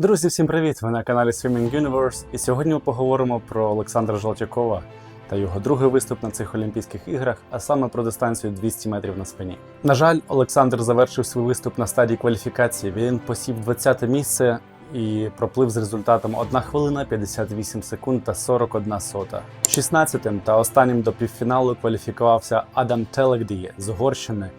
Друзі, всім привіт! Ви на каналі Swimming Universe, і сьогодні ми поговоримо про Олександра Жолтякова та його другий виступ на цих Олімпійських іграх, а саме про дистанцію 200 метрів на спині. На жаль, Олександр завершив свій виступ на стадії кваліфікації. Він посів 20-те місце і проплив з результатом 1 хвилина 58 секунд та 41 сота. 16-тим та останнім до півфіналу кваліфікувався Адам Телегді з Угорщини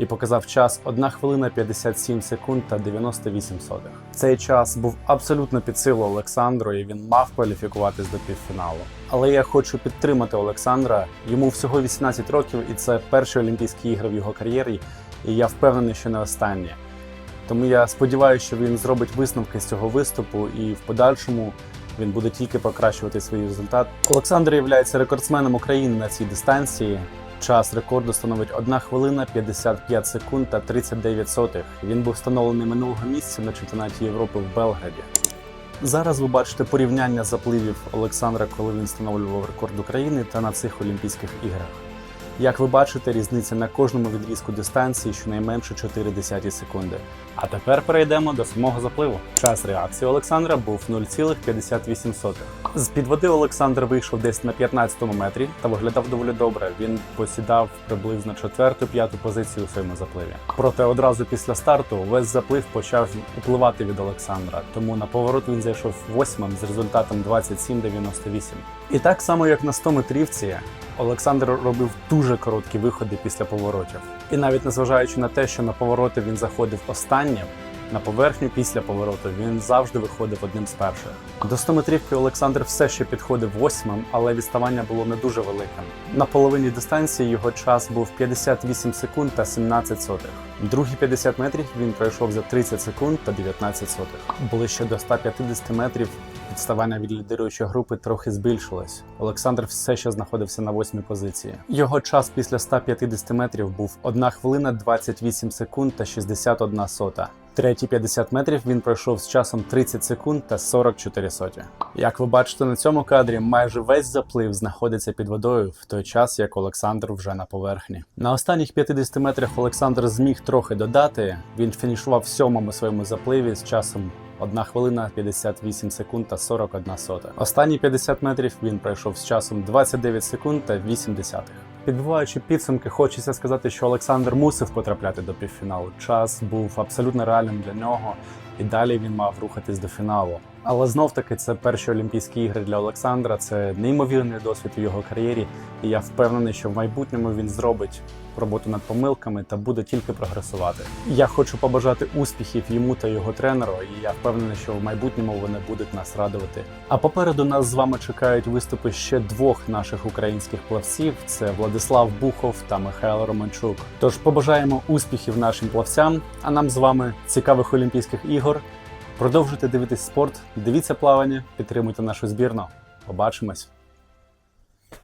і показав час 1 хвилина 57 секунд та 98 сотих. Цей час був абсолютно під силу Олександру, і він мав кваліфікуватись до півфіналу. Але я хочу підтримати Олександра. Йому всього 18 років, і це перші Олімпійські ігри в його кар'єрі. І я впевнений, що не останні. Тому я сподіваюся, що він зробить висновки з цього виступу, і в подальшому він буде тільки покращувати свій результат. Олександр є рекордсменом України на цій дистанції. Час рекорду становить 1 хвилина 55 секунд та 39 сотих. Він був встановлений минулого місяця на чемпіонаті Європи в Белграді. Зараз ви бачите порівняння запливів Олександра, коли він встановлював рекорд України та на цих Олімпійських іграх. Як ви бачите, різниця на кожному відрізку дистанції щонайменше 4 десяті секунди. А тепер перейдемо до самого запливу. Час реакції Олександра був 0,58. З під води Олександр вийшов десь на 15-му метрі та виглядав доволі добре. Він посідав приблизно 4-5 позицію у своєму запливі. Проте одразу після старту весь заплив почав upливати від Олександра, тому на поворот він зайшов восьмим з результатом 27,98. І так само, як на 100 метрівці, Олександр робив дуже короткі виходи після поворотів. І навіть незважаючи на те, що на повороти він заходив останнім, на поверхню після повороту він завжди виходив одним з перших. До 100 метрівки Олександр все ще підходив восьмим, але відставання було не дуже великим. На половині дистанції його час був 58 секунд та 17 сотих. Другі 50 метрів він пройшов за 30 секунд та 19 сотих. Ближче до 150 метрів відставання від лідируючої групи трохи збільшилось. Олександр все ще знаходився на восьмій позиції. Його час після 150 метрів був 1 хвилина 28 секунд та 61 сота. Треті 50 метрів він пройшов з часом 30 секунд та 44 соті. Як ви бачите на цьому кадрі, майже весь заплив знаходиться під водою в той час, як Олександр вже на поверхні. На останніх 50 метрах Олександр зміг трохи додати. Він фінішував в сьомому своєму запливі з часом 1 хвилина 58 секунд та 41 сота. Останні 50 метрів він пройшов з часом 29 секунд та 8 десятих. Підбиваючи підсумки, хочеться сказати, що Олександр мусив потрапляти до півфіналу. Час був абсолютно реальним для нього, і далі він мав рухатись до фіналу. Але знов таки це перші Олімпійські ігри для Олександра. Це неймовірний досвід у його кар'єрі, і я впевнений, що в майбутньому він зробить роботу над помилками та буде тільки прогресувати. Я хочу побажати успіхів йому та його тренеру, і я впевнений, що в майбутньому вони будуть нас радувати. А попереду нас з вами чекають виступи ще двох наших українських плавців: це Владислав Бухов та Михайло Романчук. Тож побажаємо успіхів нашим плавцям, а нам з вами цікавих Олімпійських ігор. Продовжуйте дивитись спорт, дивіться плавання, підтримуйте нашу збірну. Побачимось!